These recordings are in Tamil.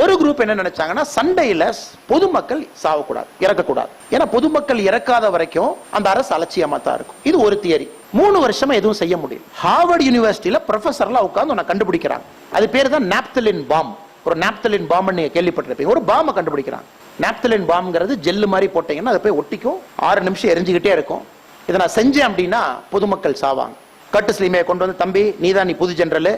ஒரு குரூப் என்ன நினைச்சாங்கன்னா சண்டையில பொதுமக்கள் சாவக்கூடாது இறக்கக்கூடாது. ஏன்னா பொதுமக்கள் இறக்காத வரைக்கும் அந்த அரசு அலட்சியமா தான் இருக்கும். இது ஒரு தியரி மூணு வருஷமா எதுவும் செய்ய முடியும் ஹார்வர்ட் யூனிவர்சிட்டியில ப்ரொஃபஸர்லாம் உட்கார்ந்து உன்னை கண்டுபிடிக்கிறாங்க. அது பேர் தான் நாப்தலின் பாம் ஒரு நாப்தலின் பாம் நீங்க கேள்விப்பட்டிருப்பீங்க. ஒரு பாம்பை கண்டுபிடிக்கிறாங்க. நாப்தலின் பாம்ங்கிறது ஜெல்லு மாதிரி போட்டீங்கன்னா அது போய் ஒட்டிக்கும். ஆறு நிமிஷம் எரிஞ்சுக்கிட்டே இருக்கும். இதை நான் செஞ்சேன் அப்படின்னா பொதுமக்கள் சாவாங்க. கட்டு ஸ்லீமையை கொண்டு வந்து தம்பி நீதான் நீ புது ஜென்ரலு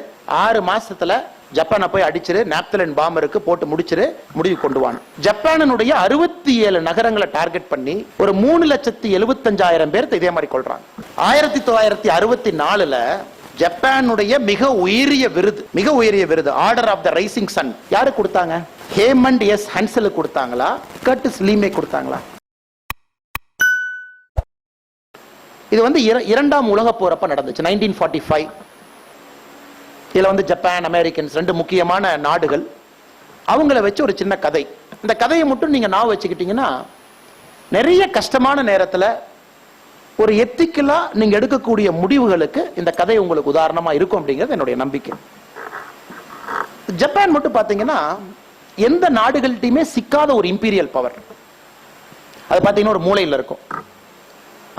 ஆறு மாசத்துல ஜப்பானை போய் அடிச்சிரு நாப்தலின் பாம்பருக்கு போட்டு முடிச்சிரு முடிவு கொண்டு வாங்க ஜப்பானினுடைய அறுபத்தி ஏழு நகரங்களை டார்கெட் பண்ணி ஒரு மூணு லட்சத்தி எழுபத்தஞ்சாயிரம் பேர் இதே மாதிரி கொள்றாங்க. ஆயிரத்தி தொள்ளாயிரத்தி அறுபத்தி நாலுல ஜப்பானுடைய மிக உயரிய விருது மிக உயரிய விருது order of the rising sun யாரு கொடுத்தாங்க? ஹேமண்ட் எஸ் ஹன்சலுக்கு கொடுத்தாங்களா? கட்டு ஸ்லீமே கொடுத்தாங்களா? இது வந்து இர- இரண்டாம் உலக போறப்ப நடந்துச்சு நைன்டீன் ஃபார்ட்டி ஃபைவ் இதில் வந்து ஜப்பான் அமெரிக்கன்ஸ் ரெண்டு முக்கியமான நாடுகள். அவங்கள வச்சு ஒரு சின்ன கதை. இந்த கதையை மட்டும் நீங்கள் நான் வச்சுக்கிட்டீங்கன்னா நிறைய கஷ்டமான நேரத்தில் ஒரு எத்திக்கலாக நீங்கள் எடுக்கக்கூடிய முடிவுகளுக்கு இந்த கதை உங்களுக்கு உதாரணமாக இருக்கும் அப்படிங்கிறது என்னுடைய நம்பிக்கை. ஜப்பான் மட்டும் பார்த்தீங்கன்னா எந்த நாடுகள்கிட்டையுமே சிக்காத ஒரு இம்பீரியல் பவர் அது பார்த்தீங்கன்னா ஒரு மூலையில் இருக்கும்.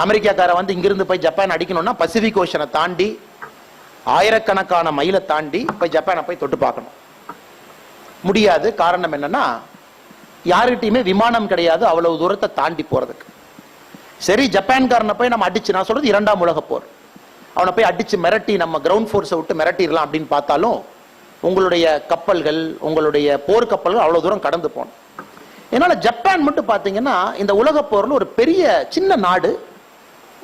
அமெரிக்காக்கார வந்து இங்கிருந்து போய் ஜப்பான் அடிக்கணும்னா பசிபிக் ஓஷனை தாண்டி ஆயிரக்கணக்கான மைலை தாண்டி போய் ஜப்பானை போய் தொட்டு பார்க்கணும். முடியாது. காரணம் என்னன்னா யாருகிட்டயுமே விமானம் கிடையாது. அவ்வளவு தூரத்தை தாண்டி போறதுக்கு. சரி ஜப்பான்காரனை போய் நம்ம அடிச்சு நான் சொல்றது இரண்டாம் உலக போர். அவனை போய் அடிச்சு மிரட்டி நம்ம கிரவுண்ட் ஃபோர்ஸை விட்டு மிரட்டிடலாம் அப்படின்னு பார்த்தாலும் உங்களுடைய கப்பல்கள் உங்களுடைய போர் கப்பல்கள் அவ்வளவு தூரம் கடந்து போகணும். என்னால் ஜப்பான் மட்டும் பாத்தீங்கன்னா இந்த உலக போர்ல ஒரு பெரிய சின்ன நாடு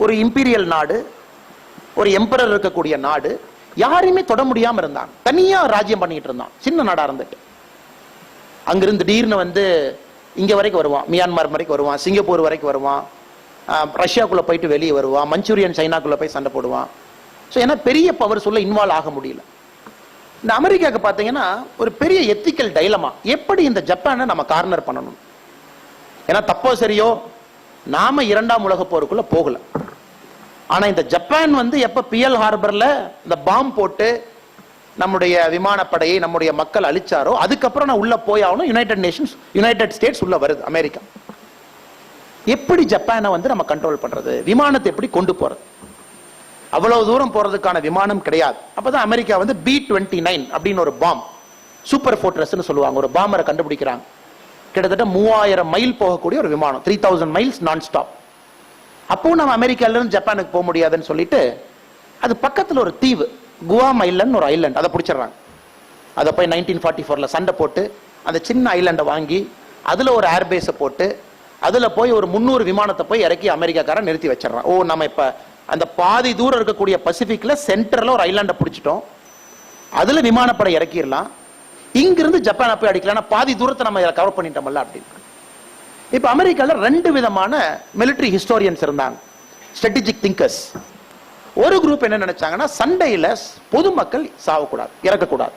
ஒரு இம்பீரியல் நாடு ஒரு எம்பரர் இருக்கக்கூடிய நாடு யாரையுமே தொட முடியாம இருந்தான். தனியா ராஜ்யம் பண்ணிட்டு இருந்தான். சின்ன நாடா இருந்துட்டு. அங்கிருந்து திடீர்னு வந்து இங்க வரைக்கும் வருவான். மியான்மர் வரைக்கும் வருவான். சிங்கப்பூர் வரைக்கும் வருவான். ரஷ்யாக்குள்ள போயிட்டு வெளியே வருவான். மஞ்சூரியன் சைனாக்குள்ள போய் சண்டை போடுவான். ஸோ ஏன்னா பெரிய பவர் சொல்ல இன்வால்வ் ஆக முடியல. இந்த அமெரிக்காவுக்கு பார்த்தீங்கன்னா ஒரு பெரிய எத்திக்கல் டைலமா எப்படி இந்த ஜப்பானை நம்ம கார்னர் பண்ணணும்? ஏன்னா தப்போ சரியோ நாம இரண்டாம் உலக போருக்குள்ள போகல. ஆனா இந்த ஜப்பான் வந்து எப்ப பிஎல் ஹார்பர்ல இந்த பாம் போட்டு நம்முடைய விமானப்படையை நம்முடைய மக்கள் அழிச்சாரோ அதுக்கப்புறம் நான் உள்ள போய் ஆகணும். யுனைடெட் நேஷன்ஸ் யுனைடெட் ஸ்டேட்ஸ் உள்ள வருது அமெரிக்கா. எப்படி ஜப்பானை வந்து நம்ம கண்ட்ரோல் பண்றது? விமானத்தை எப்படி கொண்டு போறது? அவ்வளவு தூரம் போறதுக்கான விமானம் கிடையாது. அப்பதான் அமெரிக்கா வந்து பி டுவெண்ட்டி நைன் அப்படின்னு ஒரு பாம் சூப்பர் ஃபோர்ட்ரஸ்னு சொல்லுவாங்க. ஒரு பாம்பரை கண்டுபிடிக்கிறாங்க. கிட்டத்தட்ட மூவாயிரம் மைல் போகக்கூடிய ஒரு விமானம் three thousand miles non stop அப்பவும் நம்ம அமெரிக்காலருந்து ஜப்பானுக்கு போக முடியாதுன்னு சொல்லிட்டு அது பக்கத்தில் ஒரு தீவு குவாம் ஐலண்ட் ஒரு ஐலண்ட் அதை பிடிச்சிடுறாங்க. அதை போய் நைன்டீன் ஃபார்ட்டி ஃபோரில் சண்டை போட்டு அந்த சின்ன ஐலண்டை வாங்கி அதில் ஒரு ஏர்பேஸை போட்டு அதில் போய் ஒரு முந்நூறு விமானத்தை போய் இறக்கி அமெரிக்காக்காரன் நிறுத்தி வச்சிடறான். ஓ நம்ம இப்போ அந்த பாதி தூரம் இருக்கக்கூடிய பசிபிக்கில் சென்டரில் ஒரு ஐலாண்டை பிடிச்சிட்டோம். அதில் விமானப்படை இறக்கிடலாம். இங்கிருந்து ஜப்பானை போய் அடிக்கலாம் பாதி தூரத்தை நம்ம கவர் பண்ணிட்டோம்ல அப்படின்னு. இப்ப அமெரிக்கால ரெண்டு விதமான மிலிட்டரி ஹிஸ்டோரியன்ஸ் இருந்தாங்க. ஸ்ட்ராட்டஜிக் திங்கர்ஸ் ஒரு குரூப் என்ன நினைச்சாங்கன்னா சண்டையில பொதுமக்கள் சாவக்கூடாது இறக்கக்கூடாது.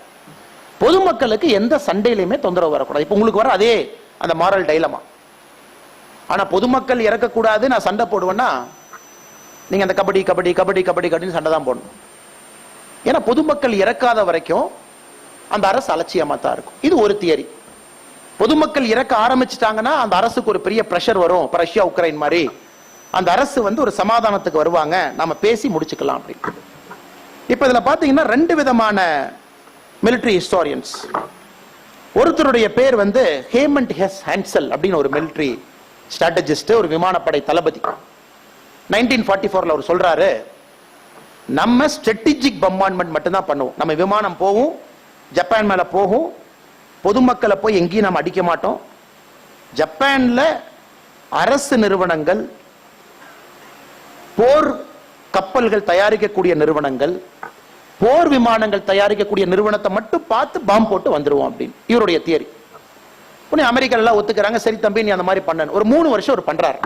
பொதுமக்களுக்கு எந்த சண்டையிலுமே தொந்தரவு வரக்கூடாது. இப்ப உங்களுக்கு வர அதே அந்த மாரல் டைலமா ஆனா பொதுமக்கள் இறக்கக்கூடாது நான் சண்டை போடுவேன்னா நீங்க அந்த கபடி கபடி கபடி கபடி கபடின்னு சண்டை தான் போடணும். ஏன்னா பொதுமக்கள் இறக்காத வரைக்கும் அந்த அரசு அலட்சியமாக தான் இருக்கும். இது ஒரு தியரி பொதுமக்கள் இறக்க ஆரம்பிச்சிட்டாங்கன்னா அந்த அரசுக்கு ஒரு பெரிய ப்ரெஷர் வரும். ரஷ்யா உக்ரைன் மாதிரி. அந்த அரசு வந்து ஒரு சமாதானத்துக்கு வருவாங்க. நம்ம பேசி முடிச்சுக்கலாம் அப்படின்னு. இப்ப இதுல பாத்தீங்கன்னா ரெண்டு விதமான மிலிட்ரி ஹிஸ்டாரியன்ஸ் ஒருத்தருடைய பேர் வந்து ஹேமண்ட் ஹெஸ் ஹான்சல் அப்படின்னு ஒரு மிலிட்டரி ஸ்ட்ராட்டஜிஸ்ட் ஒரு விமானப்படை தளபதி. நைன்டீன் ஃபார்ட்டி ஃபோர்ல அவர் சொல்றாரு நம்ம ஸ்ட்ராட்டஜிக் பம்பான்மெண்ட் மட்டும்தான் பண்ணுவோம். நம்ம விமானம் போகும் ஜப்பான் மேல போகும் பொதுமக்களை போய் எங்கேயும் நம்ம அடிக்க மாட்டோம். ஜப்பான்ல அரசு நிறுவனங்கள் போர் கப்பல்கள் தயாரிக்கக்கூடிய நிறுவனங்கள் போர் விமானங்கள் தயாரிக்கக்கூடிய நிறுவனத்தை மட்டும் பார்த்து பாம் போட்டு வந்துடுவோம் அப்படின்னு. இவருடைய தியரி உடனே அமெரிக்கா எல்லாம் ஒத்துக்கிறாங்க சரி தம்பி நீ அந்த மாதிரி பண்ணு ஒரு மூணு வருஷம் அவர் பண்றாரு.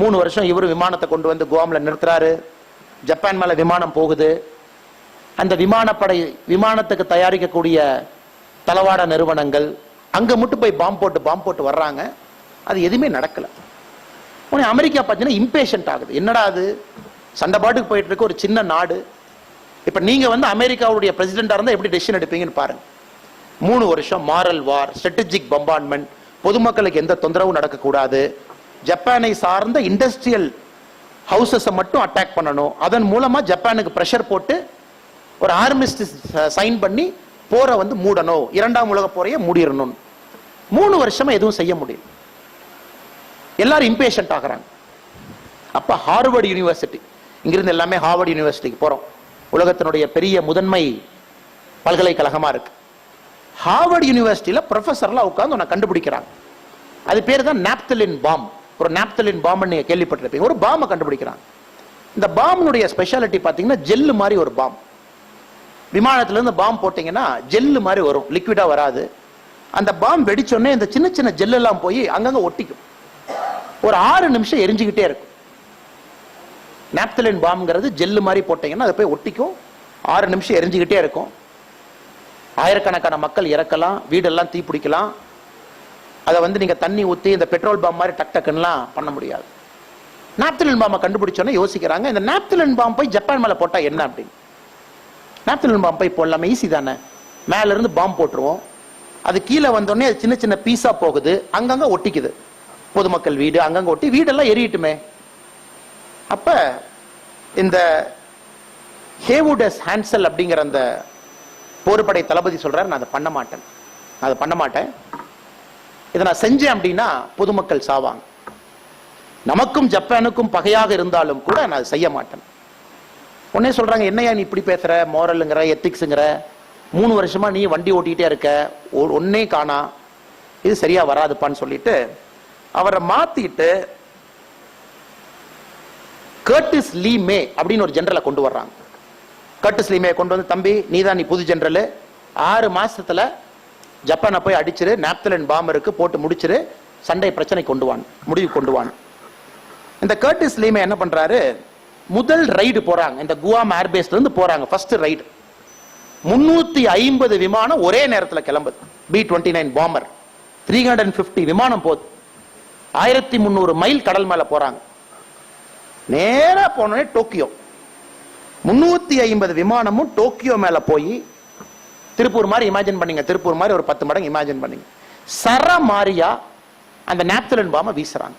மூணு வருஷம் இவர் விமானத்தை கொண்டு வந்து கோவாமில் நிறுத்துறாரு. ஜப்பான் மேல விமானம் போகுது. அந்த விமானப்படை விமானத்துக்கு தயாரிக்கக்கூடிய தளவாட நிறுவனங்கள் அங்கே மட்டும் போய் பாம்பு போட்டு பாம்பு போட்டு வர்றாங்க. அது எதுவுமே நடக்கலை. உடனே அமெரிக்கா பார்த்தீங்கன்னா இம்பேஷண்ட் ஆகுது. என்னடா அது? சண்டை பாட்டுக்கு போயிட்டு இருக்க ஒரு சின்ன நாடு. இப்போ நீங்கள் வந்து அமெரிக்காவுடைய பிரசிடெண்டாக இருந்தால் எப்படி டெசிஷன் எடுப்பீங்கன்னு பாருங்க. மூணு வருஷம் மாரல் வார் ஸ்ட்ராட்டஜிக் பம்பான்மெண்ட் பொதுமக்களுக்கு எந்த தொந்தரவும் நடக்கக்கூடாது. ஜப்பானை சார்ந்த இண்டஸ்ட்ரியல் ஹவுசஸை மட்டும் அட்டாக் பண்ணணும். அதன் மூலமாக ஜப்பானுக்கு ப்ரெஷர் போட்டு ஒரு ஆர்மிஸ்ட் சைன் பண்ணி போரை வந்து மூடணும். இரண்டாம் உலக போரையே மூடிடணும். மூணு வருஷமா எதுவும் செய்ய முடியல. எல்லாரும் இம்பேஷண்ட் ஆகுறாங்க. அப்ப ஹார்வர்டு யூனிவர்சிட்டி இங்கிருந்து எல்லாமே ஹார்வர்டு யூனிவர்சிட்டிக்கு போறோம். உலகத்தினுடைய பெரிய முதன்மை பல்கலைக்கழகமா இருக்கு. ஹார்வர்டு யூனிவர்சிட்டியில ப்ரொஃபஸர்லாம் உட்காந்து உன்னை கண்டுபிடிக்கிறாங்க. அது பேர் தான் நாப்தலின் பாம். ஒரு நாப்தலின் பாம் நீங்க கேள்விப்பட்டிருப்பீங்க. ஒரு பாம்பை கண்டுபிடிக்கிறாங்க. இந்த பாம்பினுடைய ஸ்பெஷாலிட்டி பாத்தீங்கன்னா ஜெல்லு மாதிரி ஒரு பாம். விமானத்துல இருந்து பாம் போட்டீங்கன்னா ஜெல்லு மாதிரி வரும் லிக்விடா வராது. அந்த பாம் வெடிச்சோடனே இந்த சின்ன சின்ன ஜெல் எல்லாம் போய் அங்கங்க ஒட்டிக்கும். ஒரு ஆறு நிமிஷம் எரிஞ்சுக்கிட்டே இருக்கும். நாப்தலின் பாம்ங்கிறது ஜெல்லு மாதிரி போட்டீங்கன்னா அது போய் ஒட்டிக்கும். ஆறு நிமிஷம் எரிஞ்சுக்கிட்டே இருக்கும். ஆயிரக்கணக்கான மக்கள் இறக்கலாம் வீடெல்லாம் தீப்பிடிக்கலாம் அதை வந்து நீங்க தண்ணி ஊத்தி இந்த பெட்ரோல் பாம்பு மாதிரி டக் டக்குன்னுலாம் பண்ண முடியாது. நாப்தலின் பாம்பை கண்டுபிடிச்சோன்னே யோசிக்கிறாங்க இந்த நாப்தலின் பாம் போய் ஜப்பான் மேல போட்டா என்ன அப்படின்னு? நாப்தலின் பாம்பை போடலாமே ஈஸி தானே? மேலேருந்து இருந்து போட்டுருவோம். அது கீழே வந்தோடனே அது சின்ன சின்ன பீஸாக போகுது. அங்கங்கே ஒட்டிக்குது. பொதுமக்கள் வீடு அங்கங்கே ஒட்டி வீடெல்லாம் எரியட்டுமே. அப்போ இந்த ஹேவுடஸ் ஹான்சல் அப்படிங்கிற அந்த போர்படை தளபதி சொல்கிறார் நான் அதை பண்ண மாட்டேன். நான் அதை பண்ண மாட்டேன். இதை நான் செஞ்சேன் அப்படின்னா பொதுமக்கள் சாவாங்க. நமக்கும் ஜப்பானுக்கும் பகையாக இருந்தாலும் கூட நான் அதை செய்ய மாட்டேன். உடனே சொல்றாங்க என்னையா நீ இப்படி பேசுற? மோரலுங்கிற எத்திக்ஸுங்கிற மூணு வருஷமா நீ வண்டி ஓட்டிக்கிட்டே இருக்க. ஒன்னே காணா. இது சரியா வராதுப்பான்னு சொல்லிட்டு அவரை மாத்திட்டு கர்டிஸ் லீ மே அப்படின்னு ஒரு ஜென்ரலை கொண்டு வர்றாங்க. கர்டிஸ் லீ மே கொண்டு வந்து தம்பி நீதான் நீ புது ஜென்ரல் ஆறு மாசத்துல ஜப்பானை போய் அடிச்சிரு நாப்தலின் பாம்பருக்கு போட்டு முடிச்சிரு சண்டை பிரச்சனை கொண்டு வான் முடிவு கொண்டு வான். இந்த கர்டிஸ் லீமே என்ன பண்றாரு? முதல் ரைடு போறாங்க. இந்த குவாம் ஏர்பேஸ்ல இருந்து போறாங்க. ஃபர்ஸ்ட் ரைடு முன்னூத்தி ஐம்பது விமானம் ஒரே நேரத்துல கிளம்புது. B twenty nine bomber three hundred fifty விமானம் போகுது. ஆயிரத்தி முந்நூறு மைல் கடல் மேல போறாங்க. நேரா போனோடனே டோக்கியோ. முன்னூத்தி ஐம்பது விமானமும் டோக்கியோ மேல போய் திருப்பூர் மாதிரி இமேஜின் பண்ணீங்க. திருப்பூர் மாதிரி ஒரு பத்து மடங்கு இமேஜின் பண்ணீங்க. சர மாரியா அந்த நாப்தலின் பாம வீசுறாங்க.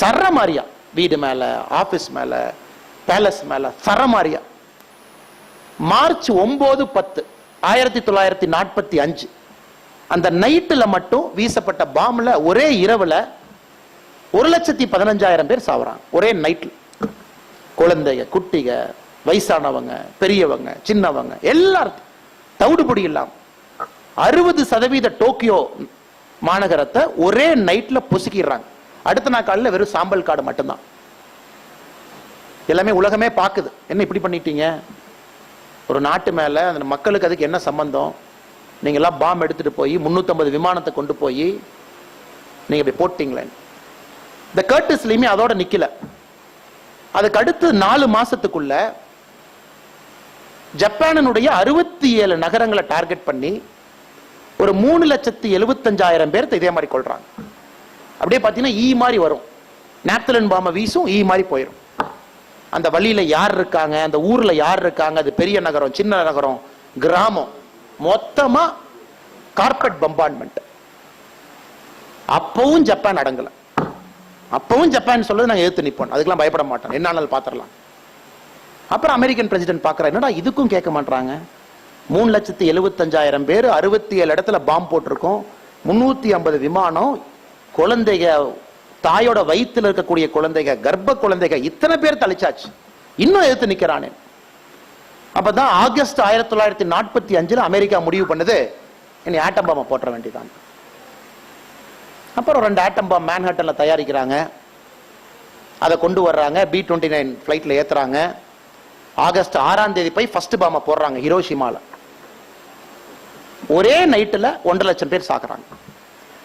சர மாரியா வீடு மேலே ஆஃபீஸ் மேலே பேலஸ் மேலே சரமாரியா மார்ச் ஒம்பது பத்து ஆயிரத்தி தொள்ளாயிரத்தி நாற்பத்தி அஞ்சு. அந்த நைட்டில் மட்டும் வீசப்பட்ட பாம்பில் ஒரே இரவில் ஒரு லட்சத்தி பதினஞ்சாயிரம் பேர் சாவுறாங்க ஒரே நைட்டில் குழந்தைங்க குட்டிக வயசானவங்க பெரியவங்க சின்னவங்க எல்லாரும் தவிடுபடி இல்லாமல் அறுபது சதவீத டோக்கியோ மாநகரத்தை ஒரே நைட்டில் பொசுக்கிடுறாங்க. அடுத்த நாள் காலையில் வெறும் சாம்பல் காடு மட்டும்தான். எல்லாமே உலகமே பார்க்குது. என்ன இப்படி பண்ணிட்டீங்க? ஒரு நாட்டு மேலே அந்த மக்களுக்கு அதுக்கு என்ன சம்பந்தம்? நீங்களாம் பாம் எடுத்துட்டு போய் 350 விமானத்தை கொண்டு போய் நீங்கள் இப்படி போட்டிங்களேன் இந்த கர்டிஸ்லயுமே அதோட நிற்கல அதுக்கு அடுத்து நாலு மாதத்துக்குள்ள ஜப்பானினுடைய அறுபத்தி ஏழு நகரங்களை டார்கெட் பண்ணி ஒரு மூணு லட்சத்தி எழுபத்தஞ்சாயிரம் பேர் இதே மாதிரி கொள்றாங்க அப்படியே பார்த்தீங்கன்னா ஈ மாதிரி வரும். நேப்தலன் பாம்பை வீசும் ஈ மாதிரி போயிடும் அந்த வழியில் யார் இருக்காங்க அந்த ஊரில் யார் இருக்காங்க அது பெரிய நகரம் சின்ன நகரம் கிராமம். மொத்தமாக கார்பெட் பம்பார்ட்மெண்ட் அப்பவும் ஜப்பான் அடங்கலை. அப்பவும் ஜப்பான் சொல்றது நாங்கள் எதிர்த்து நிற்போம் அதுக்கெல்லாம் பயப்பட மாட்டோம். என்னாலும் பார்த்துடலாம் அப்புறம் அமெரிக்கன் பிரசிடென்ட் பார்க்கறா என்னடா இதுக்கும் கேட்க மாட்டாங்க மூணு லட்சத்தி எழுபத்தஞ்சாயிரம் பேர் அறுபத்தி ஏழு இடத்துல பாம்பு போட்டிருக்கோம். முந்நூற்றி ஐம்பது விமானம் குழந்தைக தாயோட வயிற்றுல இருக்கக்கூடிய குழந்தைக கர்ப்ப குழந்தைக இத்தனை பேர் தளிச்சாச்சு இன்னும் எதிர்த்து நிற்கிறானே அப்பதான் ஆகஸ்ட் ஆயிரத்தி தொள்ளாயிரத்தி நாற்பத்தி அஞ்சுல அமெரிக்கா முடிவு பண்ணுது இனி ஆட்டம் பாம்பை போட்டுற வேண்டியதான் அப்புறம் ரெண்டு ஆட்டம் பாம் மேன்ஹட்டன்ல தயாரிக்கிறாங்க. அதை கொண்டு வர்றாங்க பி டுவெண்ட்டி நைன் ஃப்ளைட்டில் ஏத்துறாங்க. ஆகஸ்ட் ஆறாம் தேதி போய் ஃபர்ஸ்ட் பாம்பை போடுறாங்க ஹிரோஷிமால. ஒரே நைட்டில் ஒன்றரை லட்சம் பேர் சாக்குறாங்க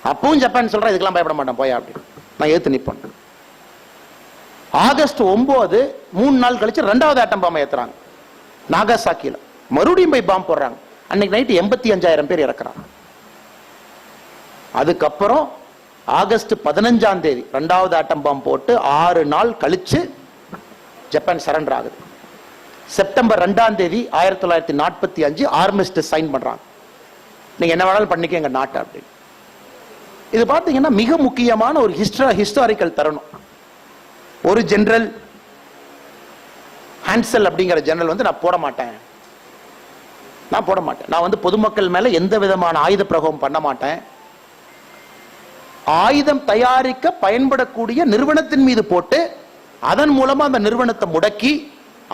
அப்பவும் ஜப்பான் சொல்கிறேன் இதுக்கெல்லாம் பயப்பட மாட்டேன் போயா அப்படின்னு நான் ஏத்து நிப்பேன். ஆகஸ்ட் ஒன்பது மூணு நாள் கழிச்சு ரெண்டாவது ஆட்டம் பாம்பை ஏத்துறாங்க. நாகாசாக்கியில மறுபடியும் போய் பாம்பு போடுறாங்க. அன்னைக்கு நைட்டு எண்பத்தி அஞ்சாயிரம் பேர் இறக்குறாங்க. அதுக்கப்புறம் ஆகஸ்ட் பதினஞ்சாம் தேதி ரெண்டாவது ஆட்டம் பாம்பு போட்டு ஆறு நாள் கழிச்சு ஜப்பான் சரண்டர் ஆகுது. செப்டம்பர் ரெண்டாம் தேதி ஆயிரத்தி தொள்ளாயிரத்தி நாற்பத்தி அஞ்சு ஆர்மிஸ்ட் சைன் பண்றாங்க. நீங்க என்ன வேணாலும் பண்ணிக்க எங்க நாட்டை அப்படின்னு இது பார்த்தீங்கன்னா மிக முக்கியமான ஒரு ஹிஸ்டா ஹிஸ்டாரிக்கல் தருணம். ஒரு ஜென்ரல் ஹான்சல் அப்படிங்கிற ஜெனரல் வந்து நான் போட மாட்டேன். நான் போட மாட்டேன். நான் வந்து பொதுமக்கள் மேல எந்த விதமான ஆயுத பிரகோகம் பண்ண மாட்டேன். ஆயுதம் தயாரிக்க பயன்படக்கூடிய நிறுவனத்தின் மீது போட்டு அதன் மூலமா அந்த நிறுவனத்தை முடக்கி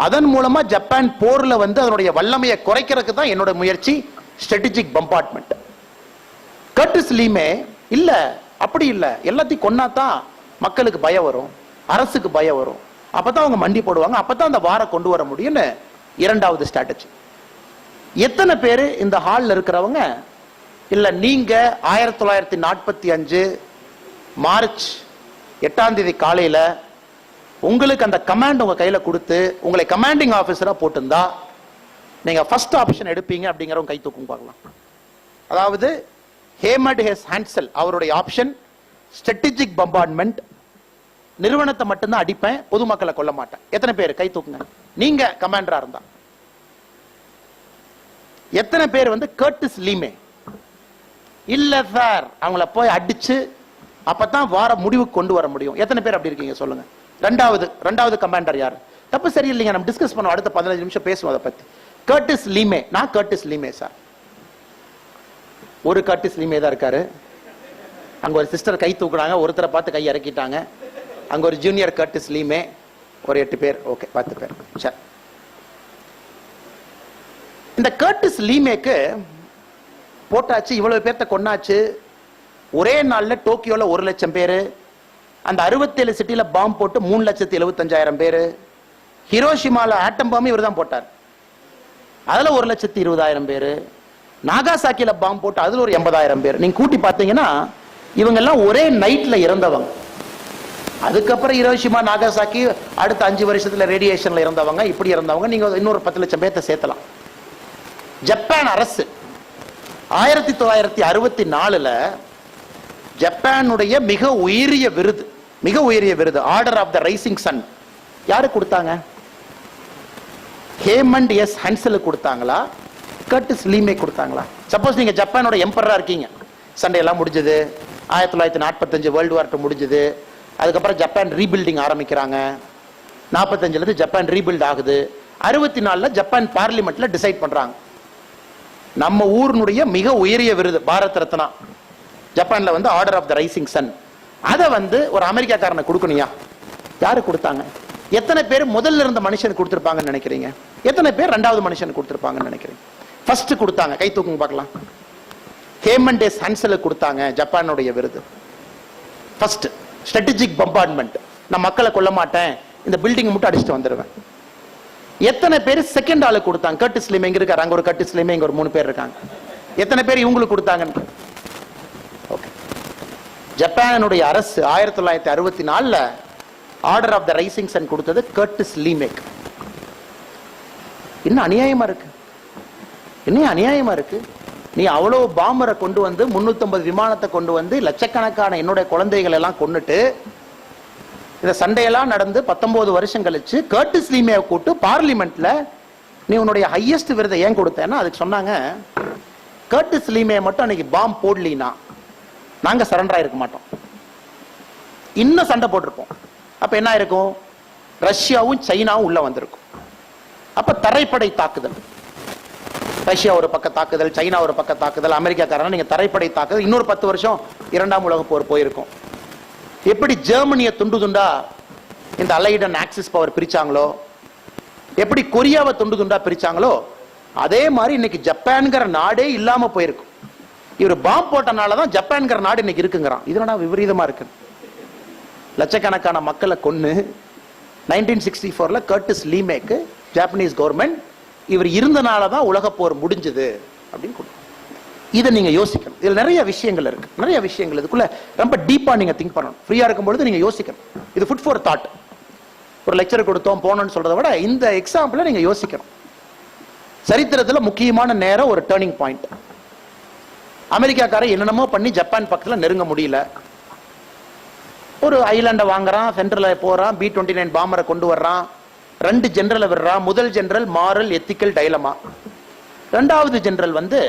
அதன் மூலமா ஜப்பான் போர்ல வந்து அதனுடைய வல்லமையை குறைக்கிறதுக்கு தான் என்னோட முயற்சி ஸ்ட்ராட்டஜிக் பம்பார்ட்மெண்ட் கட்டு ஸ்லீமே இல்ல அப்படி இல்ல. எல்லாத்தையும் கொன்னாதான் மக்களுக்கு பயம் வரும் அரசுக்கு பயம் வரும். அப்பதான் அவங்க மண்டி போடுவாங்க. அப்பதான் அந்த வாரம் கொண்டு வர முடியும்னு இரண்டாவது ஸ்ட்ராட்டஜி எத்தனை பேர் இந்த ஹாலில் இருக்கிறவங்க? இல்ல நீங்க ஆயிரத்தி தொள்ளாயிரத்தி நாற்பத்தி அஞ்சு மார்ச் எட்டாம் தேதி காலையில உங்களுக்கு அந்த கமாண்ட் உங்க கையில கொடுத்து உங்களை கமாண்டிங் ஆபீசரா போட்டிருந்தா நீங்க ஃபர்ஸ்ட் ஆப்ஷன் எடுப்பீங்க அப்படிங்கிறவங்க கை தூக்கும் பார்க்கலாம். அதாவது ஹேமட் ஹெஸ் ஹான்சல் அவருடைய ஆப்ஷன் ஸ்ட்ராட்டஜிக் பம்பார்ட்மெண்ட் நிறுவனத்தை மட்டும்தான் அடிப்பேன் பொதுமக்களை கொல்ல மாட்டேன். எத்தனை பேர்? கை தூக்குங்க. நீங்க கமாண்டரா இருந்தா. எத்தனை பேர் வந்து கர்டிஸ் லீமே இல்ல சார் அவங்கள போய் அடிச்சு அப்பதான் வார முடிவுக்கு கொண்டு வர முடியும். எத்தனை பேர் அப்படி இருக்கீங்க? சொல்லுங்க. ரெண்டாவது ரெண்டாவது கமாண்டர் யார்? தப்பு சரியில்லைங்க. நம்ம டிஸ்கஸ் பண்ணுவோம். அடுத்த பதினஞ்சு நிமிஷம் பேசுவோம் அதை பத்தி. கர்டிஸ் லீமே நான் கர்டிஸ் லீமே சார் ஒரு காட்டு ஸ்லீமே தான் இருக்காரு. அங்க ஒரு சிஸ்டர் கை தூக்குனாங்க ஒருத்தரை பார்த்து கை இறக்கிட்டாங்க. அங்க ஒரு ஜூனியர் கட்டு ஸ்லீமே ஒரு எட்டு பேர் ஓகே பத்து பேர். சரி. இந்த கர்டிஸ் லீமேக்கு போட்டாச்சு இவ்வளவு பேர்த்த கொன்னாச்சு. ஒரே நாள்ல டோக்கியோல ஒரு லட்சம் பேரு அந்த அறுபத்தேழு சிட்டில பாம்பு போட்டு மூணு லட்சத்தி எழுபத்தஞ்சாயிரம் பேரு. ஹிரோஷிமால ஆட்டம் பாம்பு இவர் தான் போட்டார். அதுல ஒரு லட்சத்தி இருபதாயிரம் பேரு. நாகாசாக்கியில் பாம்பு போட்டு அதுல ஒரு எண்பதாயிரம் பேர். நீங்க கூட்டி பார்த்தீங்கன்னா இவங்க எல்லாம் ஒரே நைட்ல இறந்தவங்க. அதுக்கப்புறம் ஹிரோஷிமா நாகாசாக்கி அடுத்த அஞ்சு வருஷத்துல ரேடியேஷன்ல இறந்தவங்க இப்படி இறந்தவங்க. நீங்க இன்னொரு பத்து லட்சம் பேர்த்த சேர்த்தலாம். ஜப்பான் அரசு ஆயிரத்தி தொள்ளாயிரத்தி அறுபத்தி நாலுல ஜப்பானுடைய மிக உயரிய விருது மிக உயரிய விருது order of the rising sun யாரு கொடுத்தாங்க? ஹேமண்ட் எஸ் ஹன்சலுக்கு கொடுத்தாங்களா? கட் ஸ்லீமே கொடுத்தாங்களா? சப்போஸ் நீங்க ஜப்பானோட எம்பரரா இருக்கீங்க. சண்டையெல்லாம் முடிஞ்சது. ஆயிரத்தி தொள்ளாயிரத்தி நாற்பத்தஞ்சு வேர்ல்டு வார்ட்டு முடிஞ்சது. அதுக்கப்புறம் ஜப்பான் ரீபில்டிங் ஆரம்பிக்கிறாங்க. நாற்பத்தஞ்சுலேருந்து ஜப்பான் ரீபில்ட் ஆகுது. அறுபத்தி நாலுல ஜப்பான் பார்லிமெண்ட்டில் டிசைட் பண்ணுறாங்க நம்ம ஊரினுடைய மிக உயரிய விருது பாரத் ரத்னா. ஜப்பானில் வந்து order of the rising sun அதை வந்து ஒரு அமெரிக்காக்காரனை கொடுக்கணுயா யாரு கொடுத்தாங்க? எத்தனை பேர் முதல்ல இருந்த மனுஷனுக்கு கொடுத்துருப்பாங்கன்னு நினைக்கிறீங்க? எத்தனை பேர் ரெண்டாவது மனுஷனுக்கு கொடுத்துருப்பாங்கன்னு நினைக்கிறீங்க? ஃபர்ஸ்ட் கொடுத்தாங்க கை தூக்குங்க பார்க்கலாம். ஹேமண்ட் டேஸ் ஹன்சலுக்கு கொடுத்தாங்க ஜப்பானுடைய விருது. ஃபர்ஸ்ட் ஸ்ட்ராட்டஜிக் பம்பார்ட்மெண்ட் நான் மக்களை கொல்ல மாட்டேன் இந்த பில்டிங் மட்டும் அடிச்சுட்டு வந்துடுவேன் எத்தனை பேர் செகண்ட் ஆளுக்கு கொடுத்தாங்க? கட்டு லிம் எங்க இருக்காரு? அங்க ஒரு கட்டு லிம் இங்க ஒரு மூணு பேர் இருக்காங்க. எத்தனை பேர் இவங்களுக்கு கொடுத்தாங்கன்னு? ஓகே ஜப்பானுடைய அரசு ஆயிரத்தி தொள்ளாயிரத்தி அறுபத்தி நாலுல order of the rising sun கொடுத்தது கர்டிஸ் லீமேக் இன்னும் அநியாயமா இருக்கு? இன்னும் அநியாயமா இருக்கு? நீ அவ்வளவு பாம்பரை கொண்டு வந்து 350 விமானத்தை கொண்டு வந்து லட்சக்கணக்கான என்னுடைய குழந்தைகள் எல்லாம் கொண்டுட்டு இந்த சண்டையெல்லாம் நடந்து 19 வருஷம் கழிச்சு கர்டிஸ் லீமே கூட்டு பார்லிமெண்ட்ல நீ உன்னுடைய ஹையஸ்ட் விருதை ஏன் கொடுத்தேன்னா அதுக்கு சொன்னாங்க கர்டிஸ் லீமே மட்டும் அன்னைக்கு பாம்பு போடலினா நாங்க சரண்டர் ஆயிருக்க மாட்டோம். இன்னும் சண்டை போட்டிருப்போம். அப்ப என்ன இருக்கும் ரஷ்யாவும் சைனாவும் உள்ள வந்திருக்கும். அப்ப தரைப்படை தாக்குதல். ரஷ்யா ஒரு பக்க தாக்குதல் சைனா ஒரு பக்க தாக்குதல் அமெரிக்காக்காரன் நீங்க தரைப்படை தாக்குதல் இன்னொரு பத்து வருஷம் இரண்டாம் உலக போர் போயிருக்கும். எப்படி ஜெர்மனியை துண்டு துண்டா இந்த அலைடன் ஆக்சிஸ் பவர் பிரிச்சாங்களோ? எப்படி கொரியாவை துண்டு துண்டா பிரிச்சாங்களோ? அதே மாதிரி இன்னைக்கு ஜப்பான்கிற நாடே இல்லாம போயிருக்கும். இவர் பாம்பு போட்டனால தான் ஜப்பான்கிற நாடு இன்னைக்கு இருக்குங்கிறான். இது நான் விபரீதமா இருக்கு? லட்சக்கணக்கான மக்களை கொன்னு. நைன்டீன் சிக்ஸ்டி ஃபோர்ல கர்டிஸ் லீமேக்கு ஜாப்பனீஸ் கவர்மெண்ட் இவர் இருந்தனால தான் உலக போர் முடிஞ்சது அப்படின்னு இதை நீங்க யோசிக்கணும். இதுல நிறைய விஷயங்கள் இருக்கு. நிறைய விஷயங்கள். இதுக்குள்ள ரொம்ப டீப்பா நீங்க திங்க் பண்ணணும். ஃப்ரீயா இருக்கும்பொழுது நீங்க யோசிக்கணும். இது ஃபுட் ஃபார் தாட் ஒரு லெக்சர் கொடுத்தோம் போனோம்னு சொல்றதை விட இந்த எக்ஸாம்பிள நீங்க யோசிக்கணும். சரித்திரத்துல முக்கியமான நேரம் ஒரு டேர்னிங் பாயிண்ட் அமெரிக்காக்காரன் என்னென்னமோ பண்ணி ஜப்பான் பக்கத்துல நெருங்க முடியல. ஒரு ஐலாண்டை வாங்குறான் சென்ட்ரல போறான் பி டுவெண்ட்டி நைன் பாம்பரை கொண்டு வர்றான். ரெண்டு ஜென்ரலை விடுறான் முதல் ஜென்ரல் மாரல் எத்திக்கல் டைலமா ரெண்டாவது ஜென்ரல் வந்து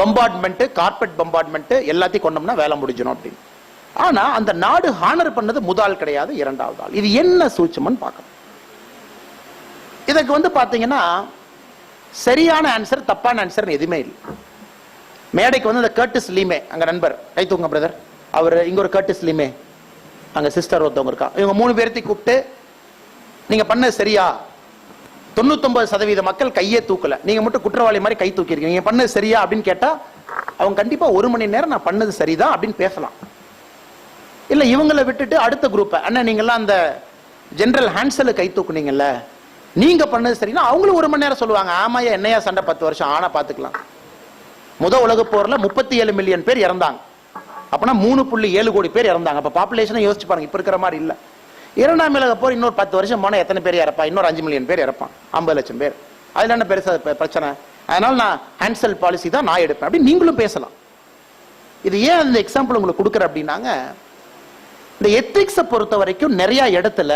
பம்பார்ட்மெண்ட் கார்பெட் பம்பார்ட்மெண்ட் எல்லாத்தையும் கொண்டோம்னா வேலை முடிஞ்சிடும் அப்படின்னு. ஆனா அந்த நாடு ஹானர் பண்ணது முதல் கிடையாது இரண்டாவது ஆள். இது என்ன சூட்சமன்னு பார்க்கணும். இதுக்கு வந்து பாத்தீங்கன்னா சரியான ஆன்சர் தப்பான ஆன்சர் எதுவுமே இல்லை. மேடைக்கு வந்து அந்த கர்டிஸ் லீமே அங்க நண்பர். கை தூங்க பிரதர் அவர் இங்க ஒரு கர்டிஸ் லீமே அங்க சிஸ்டர் ஒருத்தவங்க இருக்கா. இவங்க மூணு பேர்த்தையும் கூப்பிட்டு நீங்க பண்ண சரியா? தொண்ணூத்தொன்பது சதவீத மக்கள் கையே தூக்கல. நீங்க மட்டும் குற்றவாளி மாதிரி கை தூக்கியிருக்கீங்க. நீங்க பண்ணது சரியா அப்படின்னு கேட்டா அவங்க கண்டிப்பா ஒரு மணி நேரம் நான் பண்ணது சரிதான் அப்படின்னு பேசலாம். இல்ல இவங்களை விட்டுட்டு அடுத்த குரூப்பை அண்ணா நீங்கெல்லாம் அந்த ஜென்ரல் ஹான்சல் கை தூக்குனீங்கல்ல நீங்க பண்ணது சரினா அவங்களும் ஒரு மணி நேரம் சொல்லுவாங்க. ஆமாயா என்னையா சண்டை பத்து வருஷம் ஆனா பாத்துக்கலாம். முத உலக போர்ல முப்பத்தி ஏழு மில்லியன் பேர் இறந்தாங்க. அப்பனா மூணு புள்ளி ஏழு கோடி பேர் இறந்தாங்க. அப்ப பாப்புலேஷனை யோசிச்சு பாருங்க இப்ப இருக்கிற மாதிரி இல்லை. இரண்டாம் உலக போர் இன்னொரு பத்து வருஷம் போனால் எத்தனை பேர் இறப்பா? இன்னொரு அஞ்சு மில்லியன் பேர் இறப்பான். ஐம்பது லட்சம் பேர். அதில் என்ன பெருசாக பிரச்சனை? அதனால நான் ஹேண்ட்செல் பாலிசி தான் நான் எடுப்பேன். அப்படி நீங்களும் பேசலாம். இது ஏன் அந்த எக்ஸாம்பிள் உங்களுக்கு கொடுக்குற அப்படின்னாங்க இந்த எத்திக்ஸை பொறுத்த வரைக்கும் நிறைய இடத்துல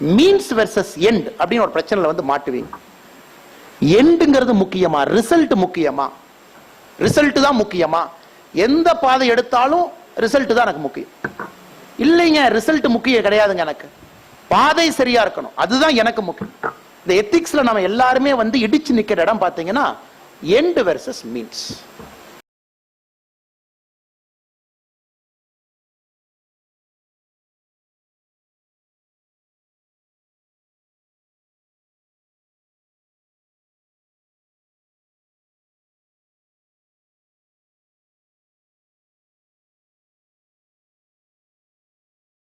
மீன்ஸ் வெர்சஸ் எண்ட் அப்படின்னு ஒரு பிரச்சனையில் வந்து மாட்டுவீங்க. எண்டுங்கிறது முக்கியமா? ரிசல்ட் முக்கியமா? ரிசல்ட் தான் முக்கியமா? எந்த பாதை எடுத்தாலும் ரிசல்ட் தான் எனக்கு முக்கியம். இல்லைங்க ரிசல்ட் முக்கியம் கிடையாதுங்க எனக்கு. பாதை சரியா இருக்கணும். அதுதான் எனக்கு முக்கியம். இந்த எத்திக்ஸ்ல நம்ம எல்லாருமே வந்து இடிச்சு நிக்கிற இடம் பாத்தீங்கன்னா எண்டு வெர்சஸ் மீன்ஸ்